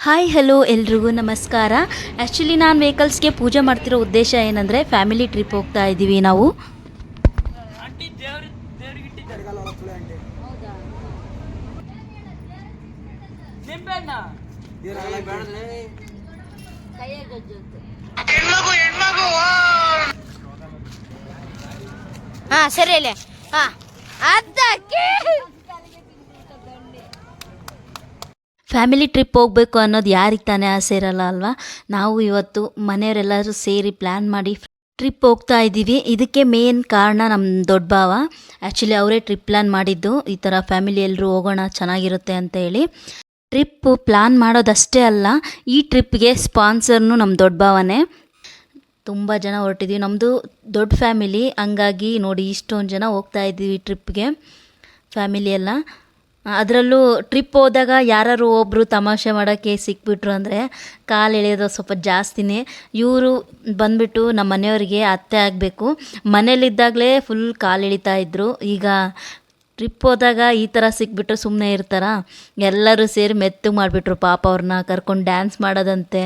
Hi hello ಎಲ್ರಿಗೂ ನಮಸ್ಕಾರ. Actually ನಾನು ವೆಹಿಕಲ್ಸ್ಗೆ ಪೂಜೆ ಮಾಡ್ತಿರೋ ಉದ್ದೇಶ ಏನಂದರೆ ಫ್ಯಾಮಿಲಿ ಟ್ರಿಪ್ ಹೋಗ್ತಾ ಇದ್ದೀವಿ ನಾವು. ಹಾ ಸರಿ ಅಲ್ಲೇ. ಹಾ ಅದಕ್ಕೆ ಫ್ಯಾಮಿಲಿ ಟ್ರಿಪ್ ಹೋಗಬೇಕು ಅನ್ನೋದು ಯಾರಿಗೆ ತಾನೇ ಆಸೆ ಇರಲ್ಲ ಅಲ್ವಾ? ನಾವು ಇವತ್ತು ಮನೆಯವರೆಲ್ಲರೂ ಸೇರಿ ಪ್ಲ್ಯಾನ್ ಮಾಡಿ ಟ್ರಿಪ್ ಹೋಗ್ತಾ ಇದ್ದೀವಿ. ಇದಕ್ಕೆ ಮೇನ್ ಕಾರಣ ನಮ್ಮ ದೊಡ್ಡ ಭಾವ. ಆ್ಯಕ್ಚುಲಿ ಅವರೇ ಟ್ರಿಪ್ ಪ್ಲ್ಯಾನ್ ಮಾಡಿದ್ದು. ಈ ಥರ ಫ್ಯಾಮಿಲಿ ಎಲ್ಲರೂ ಹೋಗೋಣ ಚೆನ್ನಾಗಿರುತ್ತೆ ಅಂತ ಹೇಳಿ. ಟ್ರಿಪ್ ಪ್ಲ್ಯಾನ್ ಮಾಡೋದಷ್ಟೇ ಅಲ್ಲ, ಈ ಟ್ರಿಪ್ಗೆ ಸ್ಪಾನ್ಸರ್ನು ನಮ್ಮ ದೊಡ್ಡ ಭಾವನೇ. ತುಂಬ ಜನ ಹೊರಟಿದ್ದೀವಿ. ನಮ್ಮದು ದೊಡ್ಡ ಫ್ಯಾಮಿಲಿ. ಹಂಗಾಗಿ ನೋಡಿ ಇಷ್ಟೊಂದು ಜನ ಹೋಗ್ತಾ ಇದ್ದೀವಿ ಟ್ರಿಪ್ಗೆ. ಫ್ಯಾಮಿಲಿ ಎಲ್ಲ. ಅದರಲ್ಲೂ ಟ್ರಿಪ್ ಹೋದಾಗ ಯಾರು ಒಬ್ಬರು ತಮಾಷೆ ಮಾಡೋಕ್ಕೆ ಸಿಕ್ಬಿಟ್ರು ಅಂದರೆ ಕಾಲು ಎಳೆಯೋದು ಸ್ವಲ್ಪ ಜಾಸ್ತಿನೇ. ಇವರು ಬಂದ್ಬಿಟ್ಟು ನಮ್ಮ ಮನೆಯವರಿಗೆ ಅತ್ತೆ ಆಗಬೇಕು. ಮನೇಲಿದ್ದಾಗಲೇ ಫುಲ್ ಕಾಲು ಎಳಿತಾ ಇದ್ದರು ಈಗ ಟ್ರಿಪ್ ಹೋದಾಗ ಈ ಥರ ಸಿಕ್ಬಿಟ್ರೆ ಸುಮ್ಮನೆ ಇರ್ತಾರ? ಎಲ್ಲರೂ ಸೇರಿ ಮೆತ್ತಗೆ ಮಾಡಿಬಿಟ್ರು ಪಾಪ ಅವ್ರನ್ನ ಕರ್ಕೊಂಡು ಡ್ಯಾನ್ಸ್ ಮಾಡೋದಂತೆ.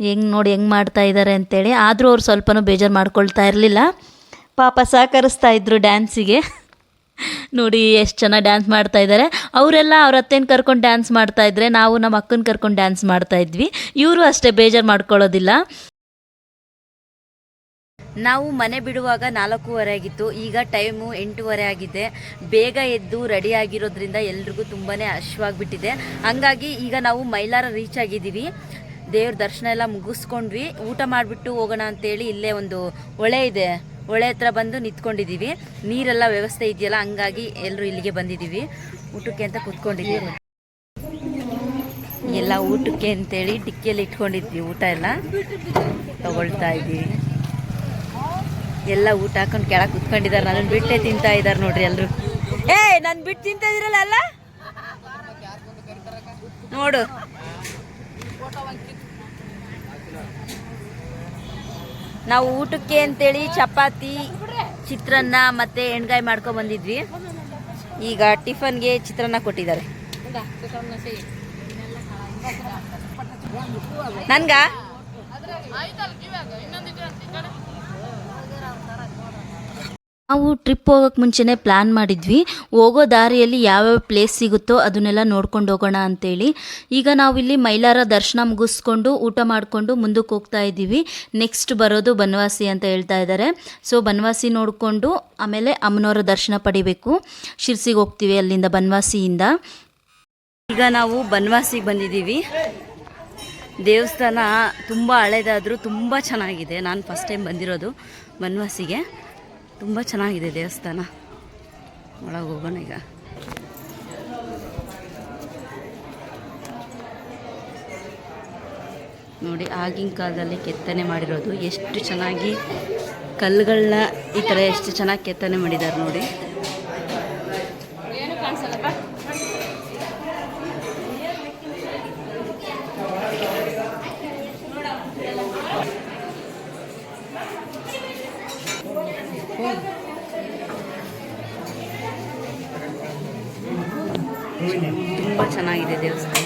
ಹೆಂಗೆ ನೋಡಿ ಹೆಂಗೆ ಮಾಡ್ತಾ ಇದ್ದಾರೆ ಅಂತೇಳಿ. ಆದರೂ ಅವ್ರು ಸ್ವಲ್ಪನೂ ಬೇಜಾರು ಮಾಡ್ಕೊಳ್ತಾ ಇರಲಿಲ್ಲ. ಪಾಪ ಸಹಕರಿಸ್ತಾ ಇದ್ರು ಡ್ಯಾನ್ಸಿಗೆ ನೋಡಿ ಎಷ್ಟು ಚೆನ್ನಾಗಿ ಡ್ಯಾನ್ಸ್ ಮಾಡ್ತಾ ಇದ್ದಾರೆ ಅವರೆಲ್ಲ ಅವ್ರ ಅತ್ತೆನ ಕರ್ಕೊಂಡು ಡ್ಯಾನ್ಸ್ ಮಾಡ್ತಾ ಇದ್ರೆ ನಾವು ನಮ್ಮ ಅಕ್ಕನ ಕರ್ಕೊಂಡು ಡ್ಯಾನ್ಸ್ ಮಾಡ್ತಾ ಇದ್ವಿ. ಇವರು ಅಷ್ಟೇ ಬೇಜಾರು ಮಾಡ್ಕೊಳ್ಳೋದಿಲ್ಲ. ನಾವು ಮನೆ ಬಿಡುವಾಗ ನಾಲ್ಕೂವರೆ ಆಗಿತ್ತು. ಈಗ ಟೈಮು ಎಂಟೂವರೆ ಆಗಿದೆ. ಬೇಗ ಎದ್ದು ರೆಡಿ ಆಗಿರೋದ್ರಿಂದ ಎಲ್ರಿಗೂ ತುಂಬಾ ಹಶ್ವಾಗಿಬಿಟ್ಟಿದೆ. ಹಂಗಾಗಿ ಈಗ ನಾವು ಮೈಲಾರ ರೀಚ್ ಆಗಿದ್ದೀವಿ. ದೇವ್ರ ದರ್ಶನ ಎಲ್ಲ ಮುಗಿಸ್ಕೊಂಡ್ವಿ. ಊಟ ಮಾಡಿಬಿಟ್ಟು ಹೋಗೋಣ ಅಂತೇಳಿ ಇಲ್ಲೇ ಒಂದು ಹೊಳೆ ಇದೆ. ಹೊಳೆ ಹತ್ರ ಬಂದು ನಿಂತ್ಕೊಂಡಿದ್ದೀವಿ ನೀರೆಲ್ಲ ವ್ಯವಸ್ಥೆ ಇದೆಯಲ್ಲ, ಹಂಗಾಗಿ ಎಲ್ಲರೂ ಇಲ್ಲಿಗೆ ಬಂದಿದ್ದೀವಿ ಊಟಕ್ಕೆ ಅಂತ ಕೂತ್ಕೊಂಡಿದ್ದೀವಿ ಎಲ್ಲ ಊಟಕ್ಕೆ ಅಂತೇಳಿ ಡಿಕ್ಕಿಯಲ್ಲಿ ಇಟ್ಕೊಂಡಿದ್ವಿ ಊಟ ಎಲ್ಲ. ತಗೊಳ್ತಾ ಇದ್ದೀವಿ. ಎಲ್ಲ ಊಟ ಹಾಕೊಂಡು ಕೆಳಗೆ ಕುತ್ಕೊಂಡಿದ್ದಾರೆ. ನನ್ನ ಬಿಟ್ಟೆ ತಿಂತಾ ಇದ್ದಾರೆ ನೋಡ್ರಿ ಎಲ್ಲರೂ ಏ ನಾನು ಬಿಟ್ಟು ತಿಂತಾ ಇದ್ರಲ್ಲ ಅಲ್ಲ? ನೋಡು. ನಾವು ಊಟಕ್ಕೆ ಅಂತೇಳಿ ಚಪಾತಿ ಚಿತ್ರಾನ್ನ ಮತ್ತೆ ಎಣ್ಗಾಯಿ ಮಾಡ್ಕೊಂಡ್ ಬಂದಿದ್ವಿ. ಈಗ ಟಿಫನ್ಗೆ ಚಿತ್ರಾನ್ನ ಕೊಟ್ಟಿದ್ದಾರೆ. ನನ್ಗ? ನಾವು ಟ್ರಿಪ್ ಹೋಗೋಕ್ಕೆ ಮುಂಚೆನೇ ಪ್ಲ್ಯಾನ್ ಮಾಡಿದ್ವಿ. ಹೋಗೋ ದಾರಿಯಲ್ಲಿ ಯಾವ್ಯಾವ ಪ್ಲೇಸ್ ಸಿಗುತ್ತೋ ಅದನ್ನೆಲ್ಲ ನೋಡ್ಕೊಂಡು ಹೋಗೋಣ ಅಂತೇಳಿ. ಈಗ ನಾವಿಲ್ಲಿ ಮೈಲಾರ ದರ್ಶನ ಮುಗಿಸ್ಕೊಂಡು ಊಟ ಮಾಡಿಕೊಂಡು ಮುಂದಕ್ಕೆ ಹೋಗ್ತಾ ಇದ್ದೀವಿ. ನೆಕ್ಸ್ಟ್ ಬರೋದು ಬನವಾಸಿ ಅಂತ ಹೇಳ್ತಾ ಇದ್ದಾರೆ. ಸೊ ಬನವಾಸಿ ನೋಡಿಕೊಂಡು ಆಮೇಲೆ ಅಮ್ಮನವರ ದರ್ಶನ ಪಡಿಬೇಕು. ಶಿರ್ಸಿಗೆ ಹೋಗ್ತೀವಿ ಅಲ್ಲಿಂದ ಬನವಾಸಿಯಿಂದ. ಈಗ ನಾವು ಬನವಾಸಿಗೆ ಬಂದಿದ್ದೀವಿ. ದೇವಸ್ಥಾನ ತುಂಬ ಹಳೇದಾದರೂ ತುಂಬ ಚೆನ್ನಾಗಿದೆ. ನಾನು ಫಸ್ಟ್ ಟೈಮ್ ಬಂದಿರೋದು ಬನವಾಸಿಗೆ. ತುಂಬ ಚೆನ್ನಾಗಿದೆ ದೇವಸ್ಥಾನ. ಒಳಗೆ ಹೋಗೋಣ ಈಗ. ನೋಡಿ, ಆಗಿನ ಕಾಲದಲ್ಲಿ ಕೆತ್ತನೆ ಮಾಡಿರೋದು ಎಷ್ಟು ಚೆನ್ನಾಗಿ ಕಲ್ಲುಗಳನ್ನ ಈ ಥರ ಎಷ್ಟು ಚೆನ್ನಾಗಿ ಕೆತ್ತನೆ ಮಾಡಿದ್ದಾರೆ ನೋಡಿ. ಚೆನ್ನಾಗಿದೆ ದೇವಸ್ಥಾನ.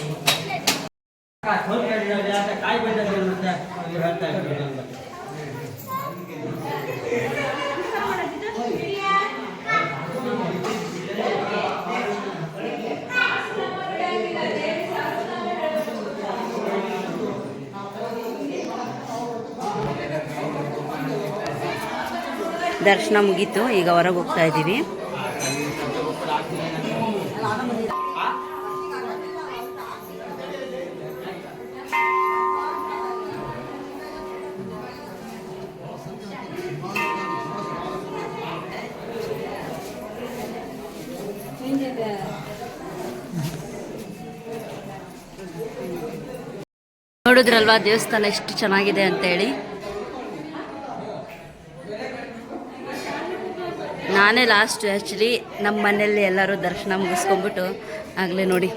ದರ್ಶನ ಮುಗೀತು ಈಗ ಹೊರಗೆ ಹೋಗ್ತಾ ಇದ್ದೀವಿ. ನೋಡಿದ್ರಲ್ವಾ, ದೇವಸ್ಥಾನ ಎಷ್ಟು ಚೆನ್ನಾಗಿದೆ ಅಂತೇಳಿ ನಾನೇ ಲಾಸ್ಟ್ ಆ್ಯಕ್ಚುಲಿ ನಮ್ಮ ಮನೆಯಲ್ಲಿ ಎಲ್ಲರೂ ದರ್ಶನ ಮುಗಿಸ್ಕೊಂಬಿಟ್ಟು ಆಗಲೇ ನೋಡಿ,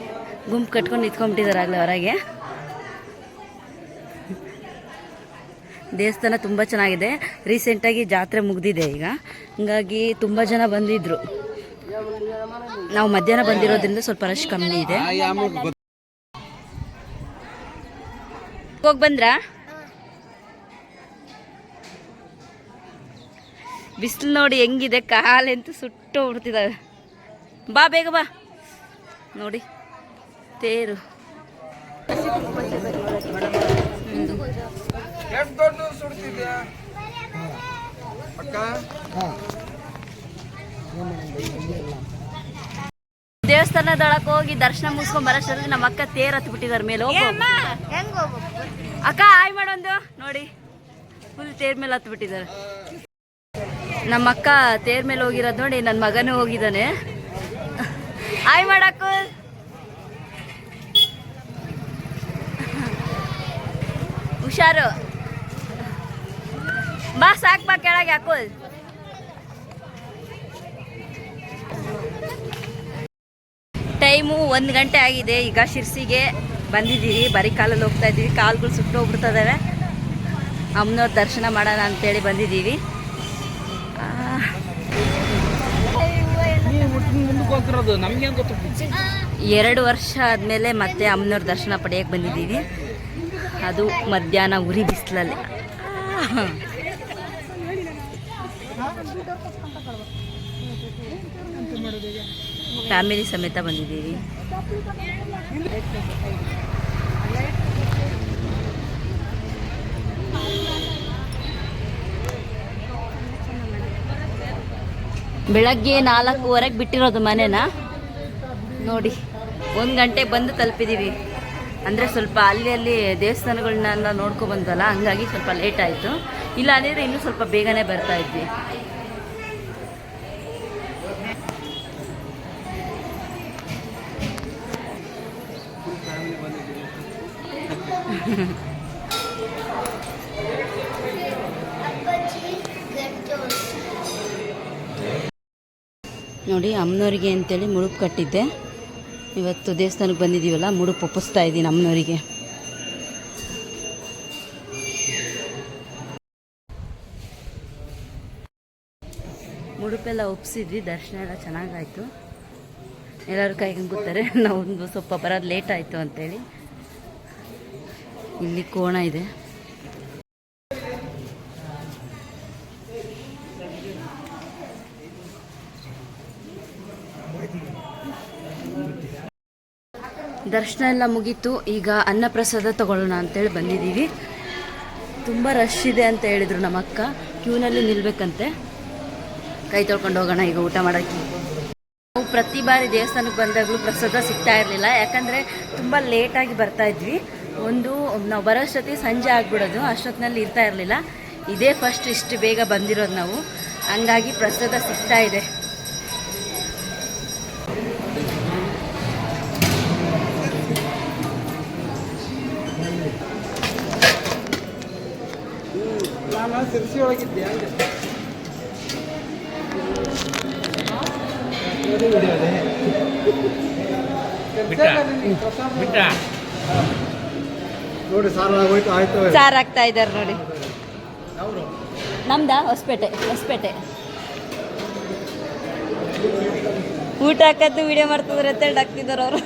ಗುಂಪು ಕಟ್ಕೊಂಡು ನಿಂತ್ಕೊಂಡ್ಬಿಟ್ಟಿದ್ದಾರೆ ಆಗಲೇ ಹೊರಗೆ. ದೇವಸ್ಥಾನ ತುಂಬ ಚೆನ್ನಾಗಿದೆ ರೀಸೆಂಟಾಗಿ ಜಾತ್ರೆ ಮುಗಿದಿದೆ ಈಗ. ಹಂಗಾಗಿ ತುಂಬ ಜನ ಬಂದಿದ್ದರು ನಾವು ಮಧ್ಯಾಹ್ನ ಬಂದಿರೋದ್ರಿಂದ ಸ್ವಲ್ಪ ರಶ್ ಕಮ್ಮಿ ಇದೆ. ಹೋಗಿ ಬಂದ್ರಾ? ಬಿಸಿಲು ನೋಡಿ ಹೆಂಗಿದೆ ಕಾಲೆಂತೂ ಸುಟ್ಟು ಬಿಡ್ತಿದ್ದಾವೆ ಬಾ ಬೇಗ ಬಾ. ನೋಡಿ ತೇರು. ದೇವಸ್ಥಾನದೊಳಗೆ ಹೋಗಿ ದರ್ಶನ ಮುಗಿಸ್ಕೊಂಡ್ ಬರೋಷ್ಟರಲ್ಲಿ ನಮ್ಮ ಅಕ್ಕ ತೇರ್ ಹತ್ತು ಬಿಟ್ಟಿದ್ದಾರೆ ಮೇಲೆ. ಅಕ್ಕ ಆಯ್ ಮಾಡೊಂದು ನೋಡಿ ಫುಲ್ ತೇರ್ ಮೇಲೆ ಹತ್ತು ಬಿಟ್ಟಿದ್ದಾರೆ. ನಮ್ಮ ಅಕ್ಕ ತೇರ್ ಮೇಲೆ ಹೋಗಿರೋದು ನೋಡಿ ನನ್ನ ಮಗನೂ ಹೋಗಿದ್ದಾನೆ. ಆಯ್ ಮಾಡಕ್ಕ ಹುಷಾರು. ಬಾ ಸಾಕ್ ಬಾ ಕೆಳಗೆ ಹಾಕು ಟೈಮು ಒಂದು ಗಂಟೆ ಆಗಿದೆ. ಈಗ ಶಿರ್ಸಿಗೆ ಬಂದಿದ್ದೀವಿ. ಬರೀ ಕಾಲಲ್ಲಿ ಹೋಗ್ತಾ ಇದ್ದೀವಿ. ಕಾಲುಗಳು ಸುಟ್ಟು ಹೋಗ್ಬಿಡ್ತದಾವೆ ಅಮ್ಮನವ್ರ ದರ್ಶನ ಮಾಡೋಣ ಅಂತೇಳಿ ಬಂದಿದ್ದೀವಿ. ಎರಡು ವರ್ಷ ಆದಮೇಲೆ ಮತ್ತೆ ಅಮ್ಮನವ್ರ ದರ್ಶನ ಪಡೆಯಕ್ಕೆ ಬಂದಿದ್ದೀವಿ. ಅದು ಮಧ್ಯಾಹ್ನ ಉರಿ ಬಿಸಿಲಲ್ಲಿ. ಫ್ಯಾಮಿಲಿ ಸಮೇತ ಬಂದಿದ್ದೀವಿ. ಬೆಳಗ್ಗೆ ನಾಲ್ಕೂವರೆಗೆ ಬಿಟ್ಟಿರೋದು ಮನೆನ? ನೋಡಿ, ಒಂದು ಗಂಟೆ ಬಂದು ತಲುಪಿದ್ದೀವಿ ಅಂದರೆ ಸ್ವಲ್ಪ ಅಲ್ಲಿ ಅಲ್ಲಿ ದೇವಸ್ಥಾನಗಳನ್ನೆಲ್ಲ ನೋಡ್ಕೊ ಬಂದಲ್ಲ ಹಂಗಾಗಿ ಸ್ವಲ್ಪ ಲೇಟ್ ಆಯಿತು. ಇಲ್ಲ ಅಂದರೆ ಇನ್ನೂ ಸ್ವಲ್ಪ ಬೇಗನೆ ಬರ್ತಾ ಇದ್ವಿ. ನೋಡಿ, ಅಮ್ಮನವರಿಗೆ ಅಂತೇಳಿ ಮುಡುಪು ಕಟ್ಟಿದ್ದೆ. ಇವತ್ತು ದೇವಸ್ಥಾನಕ್ಕೆ ಬಂದಿದ್ದೀವಲ್ಲ, ಮುಡುಪು ಒಪ್ಪಿಸ್ತಾ ಇದ್ದೀನಿ ಅಮ್ಮನವರಿಗೆ. ಮುಡುಪೆಲ್ಲ ಒಪ್ಪಿಸಿದ್ವಿ ದರ್ಶನ ಎಲ್ಲ ಚೆನ್ನಾಗಾಯಿತು. ಎಲ್ಲರೂ ಕೈಗೆ ಕೂತಾರೆ. ನಾವು ಒಂದು ಸ್ವಲ್ಪ ಬರೋದು ಲೇಟ್ ಆಯಿತು ಅಂತೇಳಿ. ಇಲ್ಲಿ ಕೋಣ ಇದೆ. ದರ್ಶನ ಎಲ್ಲ ಮುಗೀತು. ಈಗ ಅನ್ನಪ್ರಸಾದ ತಗೊಳ್ಳೋಣ ಅಂತೇಳಿ ಬಂದಿದ್ದೀವಿ. ತುಂಬ ರಶ್ ಇದೆ ಅಂತ ಹೇಳಿದರು ನಮ್ಮ ಅಕ್ಕ ಕ್ಯೂನಲ್ಲಿ ನಿಲ್ಬೇಕಂತೆ. ಕೈ ತೊಳ್ಕೊಂಡು ಹೋಗೋಣ ಈಗ ಊಟ ಮಾಡೋಕ್ಕೆ. ನಾವು ಪ್ರತಿ ಬಾರಿ ದೇವಸ್ಥಾನಕ್ಕೆ ಬಂದಾಗಲೂ ಪ್ರಸಾದ ಸಿಗ್ತಾ ಇರಲಿಲ್ಲ. ಯಾಕಂದರೆ ತುಂಬ ಲೇಟಾಗಿ ಬರ್ತಾ ಇದ್ವಿ. ಒಂದು, ನಾವು ಬರೋಷ್ಟೊತ್ತಿ ಸಂಜೆ ಆಗ್ಬಿಡೋದು, ಅಷ್ಟೊತ್ತಿನಲ್ಲಿ ಇರ್ತಾ ಇರಲಿಲ್ಲ. ಇದೇ ಫಸ್ಟ್ ಇಷ್ಟು ಬೇಗ ಬಂದಿರೋದು ನಾವು. ಹಂಗಾಗಿ ಪ್ರಸ್ತುತ ಸಿಗ್ತಾ ಇದೆ. ಬಿಟ್ಟ ಬಿಟ್ಟ ನೋಡಿ ಸಾರು ಹಾಕ್ತಾ ಇದ್ದಾರೆ ನೋಡಿ. ನಮ್ದಾ ಹೊಸಪೇಟೆ ಹೊಸಪೇಟೆ. ಊಟ ಹಾಕದ್ದು ವಿಡಿಯೋ ಮಾಡ್ತಿದ್ರೆ ಅಂತೇಳಿ ಹಾಕ್ತಿದ್ದಾರೆ ಅವರು.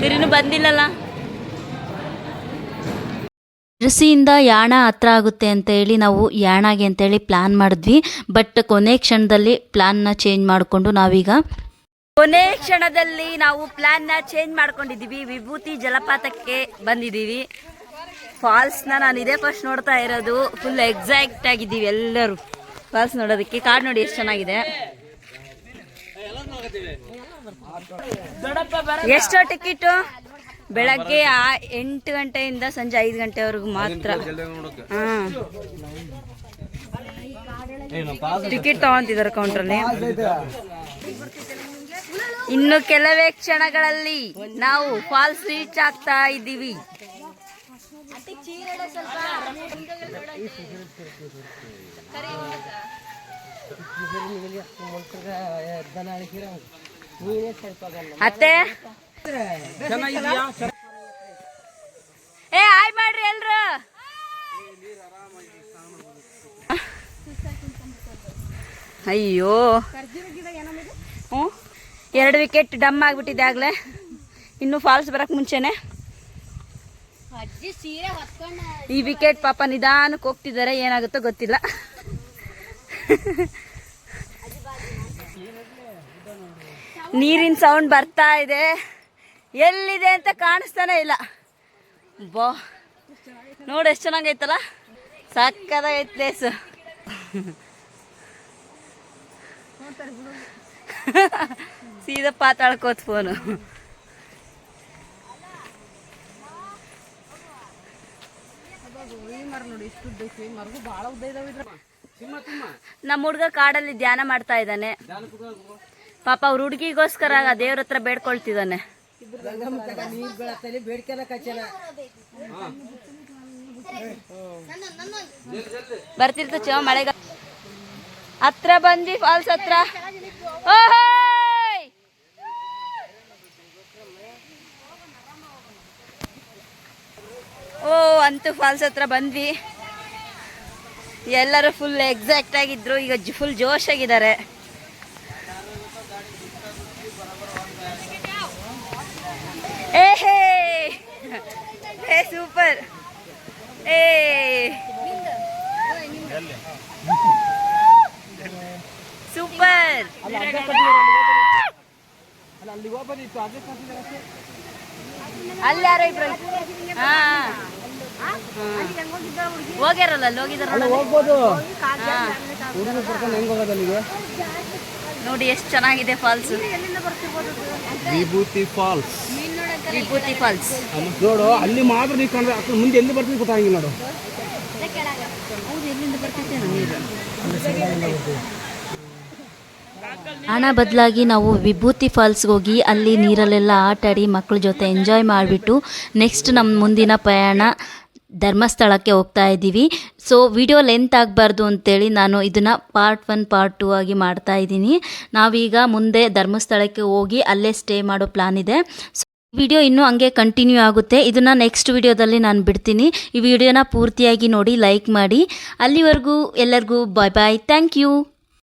ತಿರಿನು ಬಂದಿಲ್ಲಲ್ಲ? ಶಿರಸಿಯಿಂದ ಯಾಣ ಹತ್ರ ಆಗುತ್ತೆ ಅಂತ ಹೇಳಿ ನಾವು ಯಾಣಗೆ ಅಂತೇಳಿ ಪ್ಲ್ಯಾನ್ ಮಾಡಿದ್ವಿ. ಬಟ್ ಕೊನೆ ಕ್ಷಣದಲ್ಲಿ ಪ್ಲ್ಯಾನ್ನ ಚೇಂಜ್ ಮಾಡಿಕೊಂಡು ನಾವೀಗ ಕೊನೆ ಕ್ಷಣದಲ್ಲಿ ನಾವು ಪ್ಲಾನ್ನ ಚೇಂಜ್ ಮಾಡ್ಕೊಂಡಿದೀವಿ ವಿಭೂತಿ ಜಲಪಾತಕ್ಕೆ ಬಂದಿದ್ದೀವಿ. ನ ನಾನು ಇದೇ ಫಸ್ಟ್ ನೋಡ್ತಾ ಇರೋದು. ಫುಲ್ ಎಕ್ಸಾಕ್ಟ್ ಆಗಿದ್ದೀವಿ ಎಲ್ಲರೂ. ಫಾಲ್ಸ್ ನೋಡೋದಕ್ಕೆ ಕಾರ್ ನೋಡಿ ಎಷ್ಟು ಚೆನ್ನಾಗಿದೆ. ಎಷ್ಟು ಟಿಕೆಟು ಬೆಳಗ್ಗೆ ಎಂಟು ಗಂಟೆಯಿಂದ ಸಂಜೆ ಐದು ಗಂಟೆವರೆಗೂ ಮಾತ್ರ. ಟಿಕೆಟ್ ತಗೊಂತಿದ್ದಾರೆ ಕೌಂಟ್ರಲ್ಲಿ ಇನ್ನು ಕೆಲವೇ ಕ್ಷಣಗಳಲ್ಲಿ ನಾವು ಫಾಲ್ಸ್ ರೀಚ್ ಆಗ್ತಾ ಇದ್ದೀವಿ. ಅತ್ತೆ? ಏ ಆಯ್ ಮಾಡ್ರಿ ಎಲ್ರು? ಅಯ್ಯೋ. ಹ್ಞೂ ಎರಡು ವಿಕೆಟ್ ಡಮ್ ಆಗ್ಬಿಟ್ಟಿದೆ ಆಗಲೇ. ಇನ್ನು ಫಾಲ್ಸ್ ಬರಕ್ ಮುಂಚೆನೆ. ಈ ವಿಕೆಟ್ ಪಾಪ ನಿಧಾನಕ್ಕೆ ಹೋಗ್ತಿದ್ದಾರೆ, ಏನಾಗುತ್ತೋ ಗೊತ್ತಿಲ್ಲ. ನೀರಿನ ಸೌಂಡ್ ಬರ್ತಾ ಇದೆ. ಎಲ್ಲಿದೆ ಅಂತ ಕಾಣಿಸ್ತಾನೆ ಇಲ್ಲ. ಬಾ, ನೋಡಿ ಎಷ್ಟು ಚೆನ್ನಾಗೈತಲ್ಲ. ಸಕ್ಕದಾಗೈತೆ ಪ್ಲೇಸ್ ಸೀದಾ ಪಾತಾಳ್ಕೋತ್ ಫೋನು ನಮ್ಮ ಹುಡುಗ ಕಾಡಲ್ಲಿ ಧ್ಯಾನ ಮಾಡ್ತಾ ಇದ್ದಾನೆ. ಪಾಪ ಅವ್ರ ಹುಡುಗಿಗೋಸ್ಕರ ದೇವ್ರ ಹತ್ರ ಬೇಡ್ಕೊಳ್ತಿದ್ದಾನೆ. ಬರ್ತಿರ್ತ ಚೋ ಮಳೆಗ ಹತ್ರ ಬಂದಿ ಫಾಲ್ಸ್ ಹತ್ರ. ಓಹೋಯ್! ಓ ಅಂತೂ ಫಾಲ್ಸ್ ಹತ್ರ ಬಂದ್ವಿ. ಎಲ್ಲರೂ ಫುಲ್ ಎಕ್ಸಾಕ್ಟ್ ಆಗಿದ್ರು. ಈಗ ಫುಲ್ ಜೋಶ್ ಆಗಿದ್ದಾರೆ. ಏ ಹೇ! ಏ ಸೂಪರ್ ಏ! ಸೂಪರ್. ಅಲ್ಲಿ ಯಾರೋ ಇಬ್ರು? ಹಾ. ಹೋಗ್ಯಾರಲ್ಲ ಅಲ್ಲಿ ಹೋಗಿದಾರಲ್ಲ ಹೋಗ್ಬೋದು ಹುಡುಗರು ಕರ್ಕೊಂಡು ಹೆಂಗೆ ಹೋಗೋದು ಅಲ್ಲಿಗೆ ನೋಡಿ ಎಷ್ಟು ಚೆನ್ನಾಗಿದೆ ಫಾಲ್ಸ್ ವಿಭೂತಿ ಫಾಲ್ಸ್ ವಿಭೂತಿ ಫಾಲ್ಸ್ ನೋಡು ಅಲ್ಲಿ ಮಾತ್ರ ನೀವು ಕಂಡ್ರೆ ಅಷ್ಟು ಮುಂದೆ ಎಲ್ಲಿ ಬರ್ತೀವಿ ಗೊತ್ತಾಗಿಲ್ಲ ನೋಡು. ಹಣ ಬದಲಾಗಿ ನಾವು ವಿಭೂತಿ ಫಾಲ್ಸ್ಗೆ ಹೋಗಿ ಅಲ್ಲಿ ನೀರಲ್ಲೆಲ್ಲ ಆಟಾಡಿ ಮಕ್ಕಳ ಜೊತೆ ಎಂಜಾಯ್ ಮಾಡಿಬಿಟ್ಟು ನೆಕ್ಸ್ಟ್ ನಮ್ಮ ಮುಂದಿನ ಪ್ರಯಾಣ. ಧರ್ಮಸ್ಥಳಕ್ಕೆ ಹೋಗ್ತಾ ಇದ್ದೀವಿ. ಸೊ ವಿಡಿಯೋ ಲೆಂತ್ ಆಗಬಾರ್ದು ಅಂತೇಳಿ ನಾನು ಇದನ್ನು ಪಾರ್ಟ್ ಒನ್ ಪಾರ್ಟ್ ಟೂ ಆಗಿ ಮಾಡ್ತಾ ಇದ್ದೀನಿ. ನಾವೀಗ ಮುಂದೆ ಧರ್ಮಸ್ಥಳಕ್ಕೆ ಹೋಗಿ ಅಲ್ಲೇ ಸ್ಟೇ ಮಾಡೋ ಪ್ಲಾನ್ ಇದೆ. ಸೊ ವಿಡಿಯೋ ಇನ್ನೂ ಹಂಗೆ ಕಂಟಿನ್ಯೂ ಆಗುತ್ತೆ. ಇದನ್ನು ನೆಕ್ಸ್ಟ್ ವಿಡಿಯೋದಲ್ಲಿ ನಾನು ಬಿಡ್ತೀನಿ. ಈ ವಿಡಿಯೋನ ಪೂರ್ತಿಯಾಗಿ ನೋಡಿ ಲೈಕ್ ಮಾಡಿ. ಅಲ್ಲಿವರೆಗೂ ಎಲ್ಲರಿಗೂ ಬಾಯ್ ಬಾಯ್ ಥ್ಯಾಂಕ್ ಯು